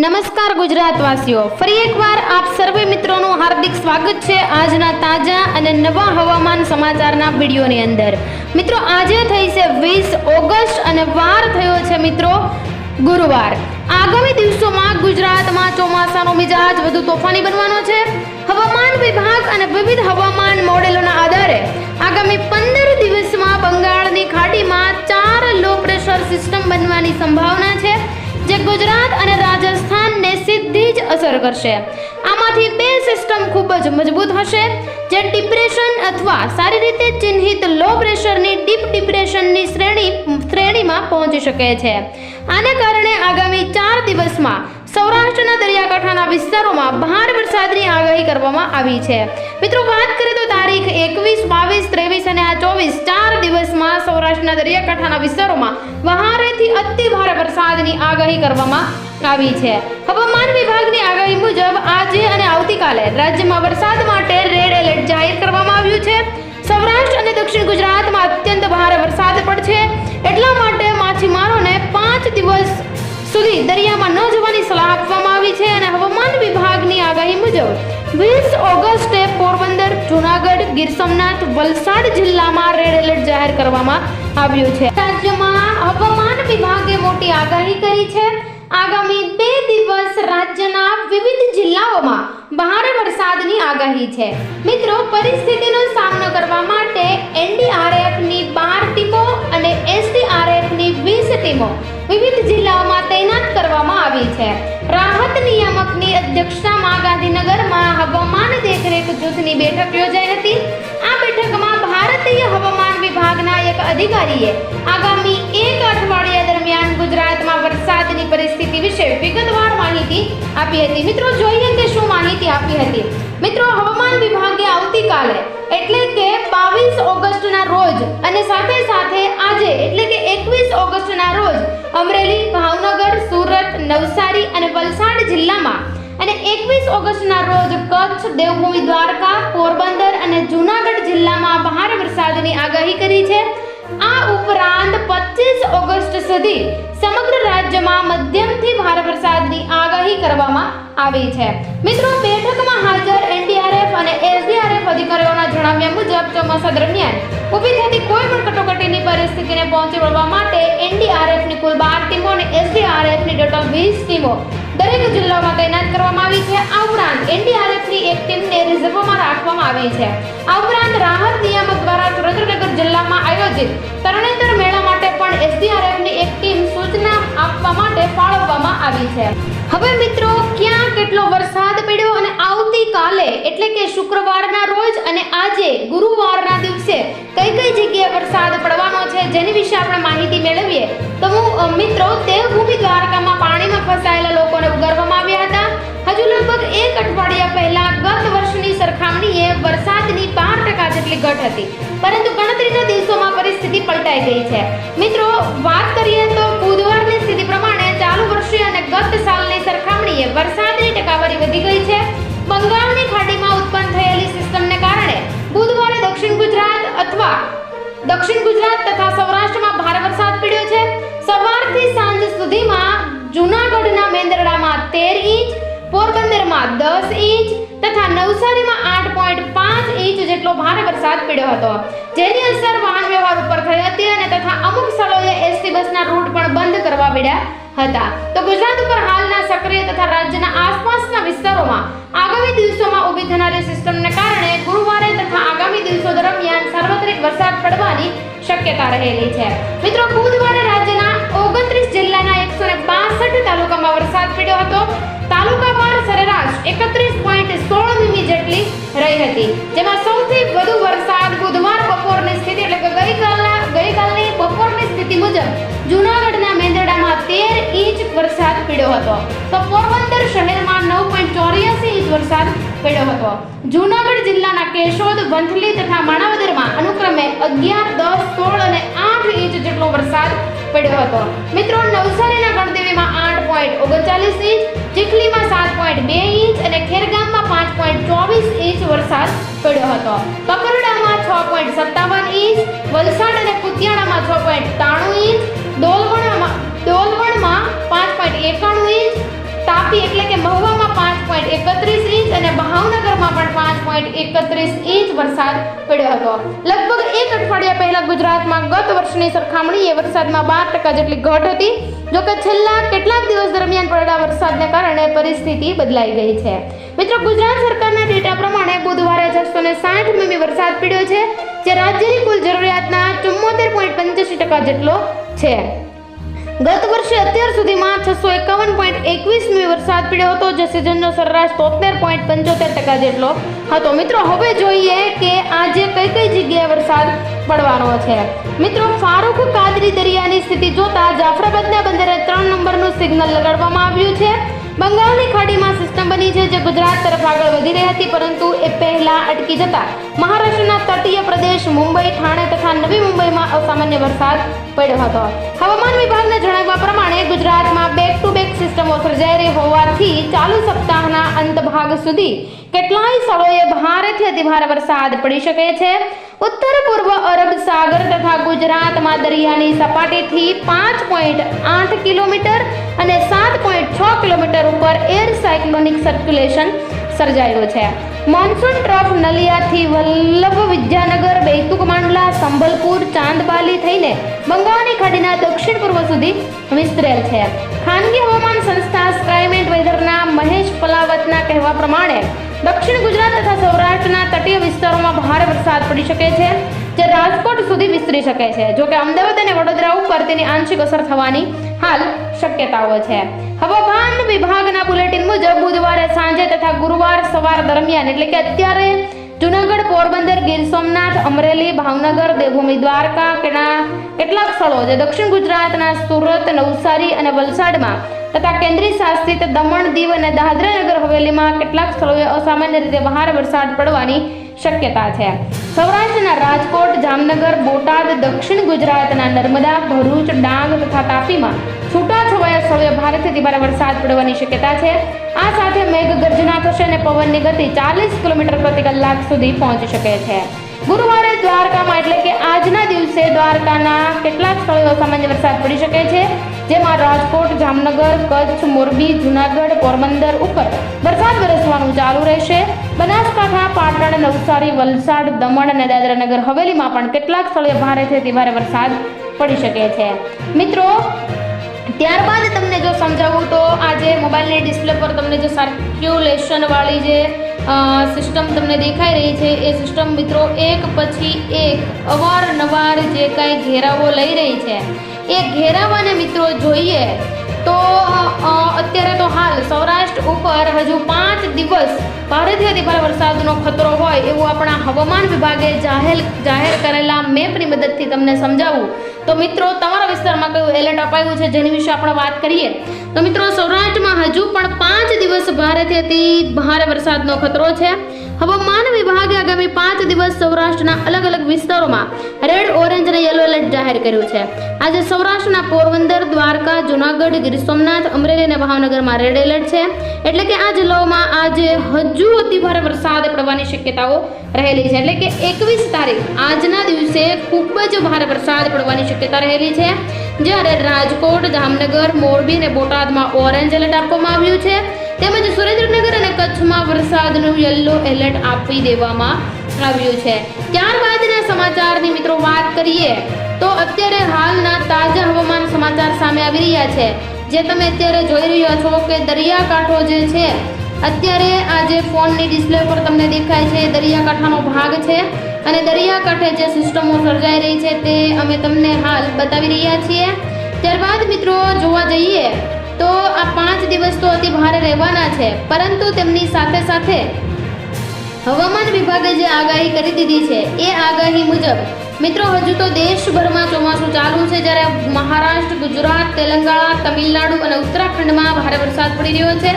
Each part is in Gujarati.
નમસ્કાર ગુજરાતવાસીઓ. ફરી એકવાર આપ સર્વે મિત્રોનું હાર્દિક સ્વાગત છે આજના તાજા અને નવા હવામાન સમાચારના વિડીયોની અંદર. મિત્રો, આજે થઈ છે વીસ ઓગસ્ટ અને વાર થયો છે મિત્રો ગુરુવાર. આગામી દિવસોમાં ગુજરાતમાં ચોમાસાનો મિજાજ વધુ તોફાની બનવાનો છે. હવામાન વિભાગ અને વિવિધ હવામાન મોડેલોના આધારે આગામી પંદર દિવસમાં બંગાળની ખાડીમાં ચાર લો પ્રેશર સિસ્ટમ બનવાની સંભાવના ગુજરાત અને રાજસ્થાનને સીધી જ અસર કરશે. આમાંથી બે સિસ્ટમ ખૂબ જ મજબૂત હશે. જે ડિપ્રેશન અથવા સારી રીતે ચિહ્નિત લો પ્રેશરની ડીપ ડિપ્રેશનની શ્રેણી, શ્રેણીમાં પહોંચી શકે છે. આને કારણે આગામી ચાર દિવસમાં સૌરાષ્ટ્રના દરિયાકાંઠાના વિસ્તારોમાં ભારે વરસાદની આગાહી કરવામાં આવી છે. મિત્રો, વાત કરીએ તો તારીખ એકવીસ, બાવીસ, ત્રેવીસ અને આ ચોવીસ ચાર દિવસમાં સૌરાષ્ટ્રના દરિયાકાંઠાના વિસ્તારોમાં વહારેથી અતિ ભારે વરસાદની આગાહી કરવામાં આવી છે. હવામાન વિભાગની આગાહી મુજબ આજે અને આવતીકાલે રાજ્યમાં વરસાદ માટે રેડ એલર્ટ જાહેર કરવામાં આવ્યું છે. સૌરાષ્ટ્ર અને દક્ષિણ ગુજરાતમાં અત્યંત ભારે વરસાદ પડશે. એટલા માટે માછીમારોને પાંચ દિવસ સુધી દરિયામાં ન જવાની સલાહ આપવામાં આવી છે અને હવામાન વિભાગની આગાહી મુજબ વીસ ઓગસ્ટે પોરબંદર, જૂનાગઢ, ગીર સોમનાથ, વલસાડ જિલ્લામાં રેડ એલર્ટ જાહેર કરવામાં આવ્યું છે. રાજ્યમાં હવામાન વિભાગે મોટી આગાહી કરી છે. આગામી બે દિવસ રાજ્યના વિવિધ જિલ્લાઓમાં ભારે વરસાદની આગાહી છે. મિત્રો, પરિસ્થિતિનો સામનો કરવા માટે એનડીઆરએફની બાર ટીમો અને એસડીઆરએફની વીસ ટીમો નિયામકની અધ્યક્ષતામાં ગાંધીનગરમાં હવામાન દેખરેખ જૂથની બેઠક યોજાઈ હતી. આ બેઠકમાં ભારતીય હવામાન વિભાગના એક અધિકારીએ આગામી ભાવનગર, સુરત, નવસારી અને વલસાડ જિલ્લામાં અને એકવીસ ઓગસ્ટના રોજ કચ્છ, દેવભૂમિ, દ્વારકા, પોરબંદર અને જૂનાગઢ જિલ્લામાં ભારે વરસાદની આગાહી કરી છે. આ ઉપરાંત પચીસ સુધી સમગ્ર રાજ્યમાં મધ્યમથી ભારે વરસાદની આગાહી કરવામાં આવી છે. મિત્રો, બેઠકમાં હાજર એનડીઆરએફ અને એસડીઆરએફ અધિકારીઓના જણાવ્યા મુજબ ચોમાસા દરમિયાન ઊભી થતી કોઈ પણ કટોકટીની પરિસ્થિતિને પહોંચી વળવા માટે એનડીઆરએફની કુલ બાર ટીમો અને એસડીઆરએફની ટોટલ વીસ ટીમો દરેક જિલ્લામાં તૈનાત કરવામાં આવી છે. આ ઉપરાંત એનડીઆરએફની એક ટીમને રિઝર્વમાં રાખવામાં આવી છે. આ ઉપરાંત રાહત નિયામક દ્વારા સુરેન્દ્રનગર જિલ્લામાં આયોજિત તરણેતર માટે એસડીઆરએફની એક ટીમ સૂચના આપવા માટે ફાળવવામાં આવી છે. હવે મિત્રો, ક્યાં કેટલો વરસાદ પડ્યો અને આવતીકાલે એટલે કે શુક્રવારના રોજ અને આજે ગુરુવારના દિવસે કઈ કઈ જગ્યાએ વરસાદ પડવાનો છે જેની વિશે આપણે માહિતી મેળવીએ, તો હું મિત્રો, દેવભૂમિ દ્વારકામાં પાણીમાં ફસાયેલા લોકોને ઉગારવામાં આવ્યા હતા. હજુ લગભગ એક અઠવાડિયા પહેલા ગત વર્ષની સરખામણીએ ટકા જેટલી ઘટ હતી. પરંતુ ગણતરીના દિવસોમાં પરિસ્થિતિ પલટાઈ ગઈ છે. મિત્રો, વાત કરીએ તો બુધવારની સ્થિતિ પ્રમાણે ચાલુ વર્ષે અને ગત સાલની સરખામણીએ વરસાદની ટકાવારી વધી ગઈ છે. બંગાળની ખાડીમાં ઉત્પન્ન થયેલી સિસ્ટમને કારણે બુધવારે દક્ષિણ ગુજરાત અથવા દક્ષિણ ગુજરાત તથા સૌરાષ્ટ્રમાં ભારે વરસાદ પડ્યો છે. સવારથી સાંજ સુધીમાં જૂનાગઢના મેંદરડામાં તેર ઇંચ, પોરબંદરમાં દસ ઇંચ તથા નવસારીમાં આઠ પોઈન્ટ પાંચ ઇંચ જેટલો ભારે વરસાદ પડ્યો હતો. જેની અસર વાહન વ્યવહાર ઉપર થઈ હતી અને તથા અમુક સ્થળોએ એસટી બસના રૂટ પણ બંધ કરવા પડ્યા હતા. તો ગુજરાત ઉપર હાલના સક્રિય તથા રાજ્યના આસપાસના વિસ્તારોમાં આગામી દિવસોમાં ઊભી થનારી સિસ્ટમને કારણે ગુરુવારે તથા આગામી દિવસો દરમિયાન સાર્વત્રિક વરસાદ પડવાની શક્યતા રહેલી છે. મિત્રો, બુધવારે રાજ્યના ઓગણત્રીસ જિલ્લાના એકસો બાસઠ તાલુકામાં વરસાદ પડ્યો હતો. તાલુકાવાર સરેરાશ એકત્રીસ પોઈન્ટ સોળ મીમી જેટલી રહી હતી. જેમાં સૌથી વધુ વરસાદ બુધવાર બપોરની સ્થિતિ એટલે કે ગઈકાલના ગઈકાલની બપોરની સ્થિતિ મુજબ જૂનાગઢના મેંદરડામાં તેર ઇંચ વરસાદ પડ્યો હતો. તો પોરબંદર શહેરમાં નવ પોઈન્ટ ચોર્યાસી ઇંચ વરસાદ પડ્યો હતો. જૂનાગઢ જિલ્લાના કેશોદ, વંથલી તથા માણાવદરમાં અનુક્રમે અગિયાર, દસ, સોળ અને આઠ ઇંચ જેટલો વરસાદ પડ્યો હતો. મિત્રો, નવસારીના ગણદેવીમાં આઠ પોઈન્ટ ઓગણચાલીસ ઇંચ, ચીખલીમાં સાત પોઈન્ટ બે ઇંચ અને ખેરગામમાં પાંચ પોઈન્ટ ચોવીસ ઇંચ વરસાદ પડ્યો હતો. કપરડામાં છ પોઈન્ટ સત્તાવન ઇંચ, વલસાડ અને કુતિયાણામાં છ પોઈન્ટ ત્રાણું ઇંચ ડોલવણમાં ડોલવણમાં પાંચ પોઈન્ટ એકાણું ઇંચ તાપી એટલે કે મહુવામાં પાંચ પોઈન્ટ એકત્રીસ ઇંચ અને બહાવનગરમાં પણ પાંચ પોઈન્ટ એકત્રીસ ઇંચ વરસાદ પડ્યો હતો. લગભગ એક અઠવાડિયા પહેલા ગુજરાતમાં ગત વર્ષની સરખામણીએ વરસાદમાં બાર ટકા જેટલી ઘટ હતી. જોકે છેલ્લા કેટલાક દિવસ દરમિયાન પડેલા વરસાદને કારણે પરિસ્થિતિ બદલાઈ ગઈ છે. મિત્રો, ગુજરાત સરકારના ડેટા પ્રમાણે બુધવારે છસો ને સાઠ મીમી વરસાદ પડ્યો છે, જે રાજ્યની કુલ જરૂરિયાતના ચુમ્મોતેર પોઈન્ટ પંચ્યાસી ટકા જેટલો છે. ગત વર્ષે અત્યાર સુધીમાં છસો એકાવન પોઈન્ટ એકવીસમી વરસાદ પડ્યો હતો, જે સિઝનનો સરેરાશ તોતેર પોઈન્ટ પંચોતેર ટકા જેટલો હતો. મિત્રો, હવે જોઈએ કે આજે કઈ કઈ જગ્યાએ વરસાદ પડવાનો છે. મિત્રો, ફારૂક કાદરી દરિયાની સ્થિતિ જોતા જાફરાબાદના બંદરે ત્રણ નંબરનું સિગ્નલ લગાડવામાં આવ્યું છે. બંગાળની ખાડીમાં સિસ્ટમ બની છે જે ગુજરાત તરફ આગળ વધી રહી હતી, પરંતુ એ પહેલા અટકી જતા મહારાષ્ટ્રના તટીય પ્રદેશ મુંબઈ ઠાણે તથા નવી મુંબઈમાં અસામાન્ય વરસાદ પડ્યો હતો. હવામાન વિભાગના જણાવ્યા પ્રમાણે ગુજરાતમાં બેક ટુ બેક સિસ્ટમો સર્જાઈ રહી હોવાથી ચાલુ સપ્તાહના અંત ભાગ સુધી કેટલાય સ્થળોએ ભારેથી અતિભારે વરસાદ પડી શકે છે. ઉત્તર, પૂર્વ અરબ સાગર તથા ગુજરાતમાં દરિયાની સપાટીથી પાંચ પોઈન્ટ આઠ કિલોમીટર અને સાત પોઈન્ટ છ કિલોમીટર ઉપર એર સાયક્લોનિક સર્ક્યુલેશન સર્જાયું છે. મોન્સૂન ટ્રફ નલિયાથી વલ્લભ વિદ્યાનગર, બૈતુક માંડલા, સંબલપુર, ચાંદબાલી થઈને બંગાળની ખાડીના દક્ષિણ પૂર્વ સુધી વિસ્તરેલ છે. ખાનગી હવામાન સંસ્થા સ્કાયમેન્ટ વેધરના મહેશ પલાવતના કહેવા પ્રમાણે દક્ષિણ ગુજરાત તથા સૌરાષ્ટ્રના તટીય વિસ્તારોમાં ભારે વરસાદ પડી શકે છે. જે રાજકોટ સુધી વિસ્તરી શકે છે. જોકે અમદાવાદ અને વડોદરા ઉપર તેની આંશિક અસર થવાની હાલ શક્યતાઓ છે. હવામાન વિભાગના બુલેટિન મુજબ બુધવારે સાંજે તથા ગુરુવાર સવાર દરમિયાન એટલે કે અત્યારે જુનાગઢ, પોરબંદર, ગીર સોમનાથ, અમરેલી, ભાવનગર, દેવભૂમિ, દ્વારકા કેના કેટલાક સ્થળો જે દક્ષિણ ગુજરાતના સુરત, નવસારી અને વલસાડમાં તથા કેન્દ્રીય શાસિત દમણ, દીવ અને દાદરા નગર હવેલીમાં કેટલાક સ્થળોએ અસામાન્ય રીતે ભારે વરસાદ પડવાની શક્યતા છે. સૌરાષ્ટ્રના રાજકોટ, જામનગર, બોટાદ, દક્ષિણ ગુજરાતના નર્મદા, ભરૂચ, ડાંગ તથા તાપીમાં છૂટાછવાયા સ્થળોએ ભારેથી ભારે વરસાદ પડવાની શક્યતા છે. આ સાથે મેઘ ગર્જના થશે અને પવનની ગતિ ચાલીસ કિલોમીટર પ્રતિ કલાક સુધી પહોંચી શકે છે. ગુરુવારે દ્વારકામાં એટલે કે આજના દિવસે દ્વારકાના કેટલાક સ્થળોએ સામાન્ય વરસાદ પડી શકે છે. જેમાં રાજકોટ, જામનગર, કચ્છ, મોરબી, જુનાગઢ, પોરબંદર ઉપર વરસાદ વરસવાનું ચાલુ રહેશે. બનાસકાંઠા, પાટણ, નવસારી, વલસાડ, દમણ અને દાદરાનગર હવેલીમાં પણ કેટલાક સ્થળોએ ભારેથી અતિભારે વરસાદ પડી શકે છે. મિત્રો, ત્યારબાદ તમને જો સમજાવું તો આજે મોબાઈલની ડિસ્પ્લે પર તમને જે સર્ક્યુલેશનવાળી જે સિસ્ટમ તમને દેખાઈ રહી છે, એ સિસ્ટમ મિત્રો એક પછી એક અવારનવાર જે કાંઈ ઘેરાવો લઈ રહી છે. એ ઘેરાવાને મિત્રો જોઈએ તો અત્યારે તો હાલ સૌરાષ્ટ્ર ઉપર હજુ પાંચ દિવસ ભારેથી અતિભારે વરસાદનો ખતરો હોય એવું આપણા હવામાન વિભાગે જાહેર જાહેર કરેલા મેપની મદદથી તમને સમજાવું. તો મિત્રો, તમારા વિસ્તારમાં કયું એલર્ટ અપાયું છે જેની વિશે આપણે વાત કરીએ? તો મિત્રો, સૌરાષ્ટ્રમાં હજુ પણ પાંચ દિવસ ભારેથી અતિ ભારે વરસાદનો ખતરો છે. હવામાન વિભાગે આગામી પાંચ દિવસ સૌરાષ્ટ્રના અલગ અલગ વિસ્તારોમાં રેડ ઓરેન્જ અને યલો એલર્ટ જાહેર કર્યું છે. આજે સૌરાષ્ટ્રના પોરબંદર, દ્વારકા, જુનાગઢ, ગીર સોમનાથ, અમરેલી અને ભાવનગરમાં રેડ એલર્ટ છે. એટલે કે આ જિલ્લાઓમાં આજે હજુ અતિભારે વરસાદ પડવાની શક્યતાઓ રહેલી છે. એટલે કે એકવીસ તારીખ, આજના દિવસે ખૂબ જ ભારે વરસાદ પડવાની શક્યતા રહેલી છે. જ્યારે રાજકોટ, જામનગર, મોરબી અને બોટાદમાં ઓરેન્જ એલર્ટ આપવામાં આવ્યું છે. તેમજ સુરેન્દ્રનગર અને કચ્છમાં વરસાદનું યલો એલર્ટ આપી દેવામાં આવ્યું છે. ત્યારબાદના સમાચારની મિત્રો વાત કરીએ, તો અત્યારે હાલના તાજા હવામાન સમાચાર સામે આવી રહ્યા છે. જે તમે અત્યારે જોઈ રહ્યા છો કે દરિયાકાંઠો જે છે, અત્યારે આ જે ફોનની ડિસ્પ્લે પર તમને દેખાય છે દરિયાકાંઠાનો ભાગ છે. અને દરિયાકાંઠે જે સિસ્ટમો સર્જાઈ રહી છે તે અમે તમને હાલ બતાવી રહ્યા છીએ. ત્યારબાદ મિત્રો જોવા જઈએ તો આ પાંચ દિવસ તો અતિ ભારે રહેવાના છે, પરંતુ તેમની સાથે સાથે હવામાન વિભાગે જે આગાહી કરી દીધી છે, એ આગાહી મુજબ મિત્રો, હજુ તો દેશભરમાં ચોમાસું ચાલુ છે. જ્યારે મહારાષ્ટ્ર, ગુજરાત, તેલંગાણા, તમિલનાડુ અને ઉત્તરાખંડમાં ભારે વરસાદ પડી રહ્યો છે.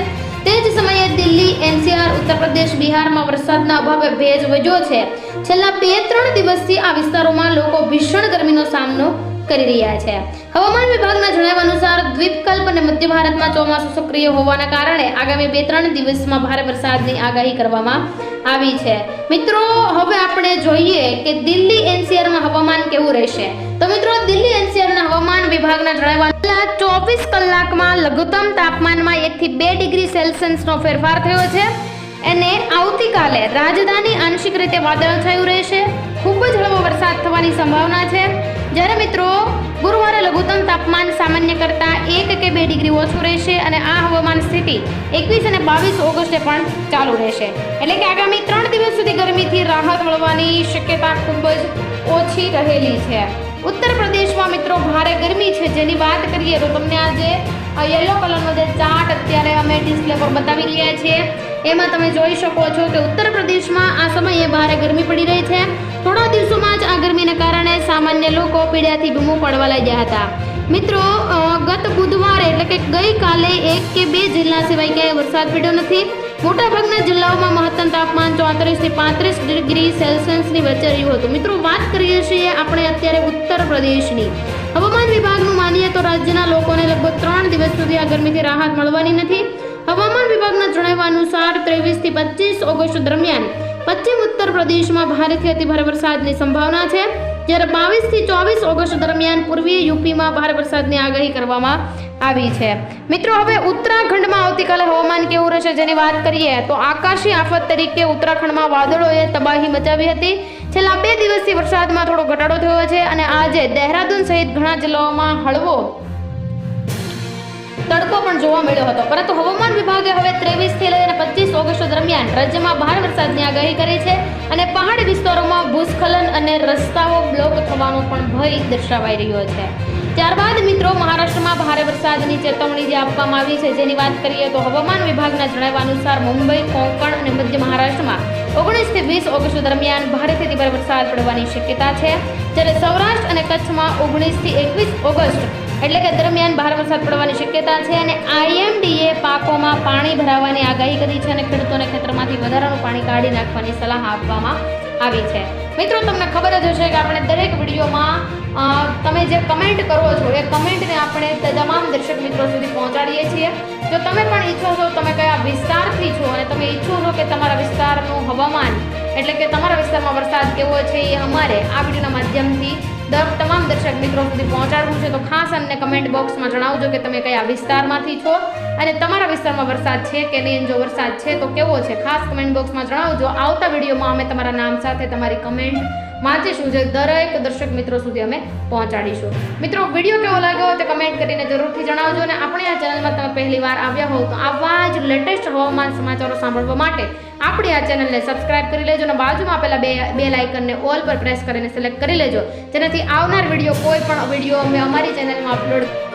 તે જ સમયે દિલ્હી, એનસીઆર ઉત્તર પ્રદેશ બિહારમાં વરસાદના અભાવે ભેજ વધ્યો છે. છેલ્લા બે ત્રણ દિવસથી આ વિસ્તારોમાં લોકો ભીષણ ગરમીનો સામનો કરી રહ્યા છે. હવામાન વિભાગના જણાવ્યા અનુસાર દ્વીપકલ્પ અને મધ્ય ભારતમાં ચોમાસું સક્રિય હોવાના કારણે આગામી બે ત્રણ દિવસમાં ભારે વરસાદની આગાહી કરવામાં આવી છે. મિત્રો, હવે આપણે જોઈએ કે દિલ્હી એનસીઆરમાં હવામાન કેવું રહેશે. તો મિત્રો, દિલ્હી એનસીઆરના હવામાન વિભાગના જણાવ્યા ચોવીસ કલાકમાં લઘુત્તમ તાપમાનમાં એકથી બે ડિગ્રી સેલ્સિયસનો ફેરફાર થયો છે અને આવતીકાલે રાજધાની આંશિક રીતે વાદળછાયું રહેશે. ખૂબ જ હળવો વરસાદ થવાની સંભાવના છે. જ્યારે મિત્રો લઘુત્તમ તાપમાન સામાન્ય કરતાં એક કે બે ડિગ્રી ઓછું રહેશે અને આ હવામાન સ્થિતિ એકવીસ અને બાવીસ ઓગસ્ટે પણ ચાલુ રહેશે. એટલે કે આગામી ત્રણ દિવસ સુધી ગરમીથી રાહત મળવાની શક્યતા ખૂબ જ ઓછી રહેલી છે. ઉત્તર પ્રદેશમાં મિત્રો ભારે ગરમી છે. જેની વાત કરીએ તો તમને આજે યલો કલરનો જે ચાર્ટ અત્યારે અમે ડિસ્પ્લે પર બતાવી રહ્યા છીએ. એમાં તમે જોઈ શકો છો કે ઉત્તર પ્રદેશમાં આ સમયે ભારે ગરમી પડી રહી છે. થોડા દિવસોમાં જ આ ગરમીને કારણે સામાન્ય લોકો પીડાથી બૂમો પડવા લાગ્યા હતા. મિત્રો ગત બુધવારે એટલે કે ગઈકાલે એક કે બે જિલ્લા સિવાય ક્યાંય વરસાદ પડ્યો નથી. મોટાભાગના જિલ્લાઓમાં મહત્તમ તાપમાન ચોત્રીસથી પાંત્રીસ ડિગ્રી સેલ્સિયસની વચ્ચે રહ્યું હતું. મિત્રો, વાત કરીએ છીએ આપણે અત્યારે ઉત્તર પ્રદેશની. હવામાન વિભાગનું માનીએ તો રાજ્યના લોકોને લગભગ ત્રણ દિવસ સુધી આ ગરમીથી રાહત મળવાની નથી. હવામાન વિભાગના જણાવ્યા અનુસાર ત્રેવીસથી પચીસ ઓગસ્ટ દરમિયાન પશ્ચિમ ઉત્તર પ્રદેશમાં ભારેથી અતિભારે વરસાદની સંભાવના છે. જ્યારે બાવીસથી ચોવીસ ઓગસ્ટ દરમિયાન પૂર્વીય યુપીમાં ભારે વરસાદની આગાહી કરવામાં આવી છે. મિત્રો, હવે ઉત્તરાખંડમાં આવતીકાલે હવામાન કેવું રહેશે જેની વાત કરીએ તો આકાશી આફત તરીકે ઉત્તરાખંડમાં વાદળોએ તબાહી મચાવી હતી. છેલ્લા બે દિવસથી વરસાદમાં થોડો ઘટાડો થયો છે અને આજે દહેરાદૂન સહિત ઘણા જિલ્લાઓમાં હળવો તડકો પણ જોવા મળ્યો હતો. પરંતુ હવામાન વિભાગે હવે ત્રેવીસથી લઈને પચીસ ઓગસ્ટ દરમિયાન રાજ્યમાં ભારે વરસાદની આગાહી કરી છે અને પહાડી વિસ્તારોમાં ભૂસ્ખલન અને રસ્તાઓ બ્લોક થવાનો પણ ભય દર્શાવાઈ રહ્યો છે. ત્યારબાદ મિત્રો, મહારાષ્ટ્રમાં ભારે વરસાદની ચેતવણી જે આપવામાં આવી છે, જેની વાત કરીએ તો હવામાન વિભાગના જણાવ્યા અનુસાર મુંબઈ, કોંકણ અને મધ્ય મહારાષ્ટ્રમાં ઓગણીસથી વીસ ઓગસ્ટ દરમિયાન ભારેથી અતિભારે વરસાદ પડવાની શક્યતા છે. જ્યારે સૌરાષ્ટ્ર અને કચ્છમાં ઓગણીસથી એકવીસ ઓગસ્ટ એટલે કે દરમિયાન ભારે વરસાદ પડવાની શક્યતા છે અને આઈએમડીએ પાકોમાં પાણી ભરાવાની આગાહી કરી છે અને ખેડૂતોને ખેતરમાંથી વધારાનું પાણી કાઢી નાખવાની સલાહ આપવામાં આવી છે. મિત્રો, તમને ખબર જ હશે કે આપણે દરેક વિડીયોમાં તમે જે કમેન્ટ કરો છો, એ કમેન્ટને આપણે તમામ દર્શક મિત્રો સુધી પહોંચાડીએ છીએ. જો તમે પણ ઈચ્છો છો, તમે કયા વિસ્તારથી છો અને તમે ઈચ્છો છો કે તમારા વિસ્તારનું હવામાન, એટલે કે તમારા વિસ્તારમાં વરસાદ કેવો છે એ અમારે આ વિડીયોના માધ્યમથી તમામ દર્શક મિત્રો સુધી પહોંચાડવું છે, તો ખાસ અમને કમેન્ટ બોક્સમાં જણાવજો કે તમે કયા વિસ્તારમાંથી છો અને તમારા વિસ્તારમાં વરસાદ છે કે નહીં? જો વરસાદ છે, તો કેવો છે? ખાસ કમેન્ટ બોક્સમાં જણાવજો. આવતા વિડીયોમાં અમે તમારા નામ સાથે તમારી કમેન્ટ વાંચીશું જે દરેક દર્શક મિત્રો સુધી અમે પહોંચાડીશું. મિત્રો, વીડિયો કેવો લાગ્યો તે કમેન્ટ કરીને જરૂરથી જણાવજો અને આપણે આ ચેનલમાં તમે પહેલી વાર આવ્યા હોવ તો આવા જ લેટેસ્ટ હવામાન સમાચારો સાંભળવા માટે આપણી આ ચેનલને સબસ્ક્રાઇબ કરી લેજો અને બાજુમાં આપેલા બે બે લાઇકનને ઓલ પર પ્રેસ કરીને સિલેક્ટ કરી લેજો. જેનાથી આવનાર વીડિયો કોઈ પણ વીડિયો અમે અમારી ચેનલમાં અપલોડ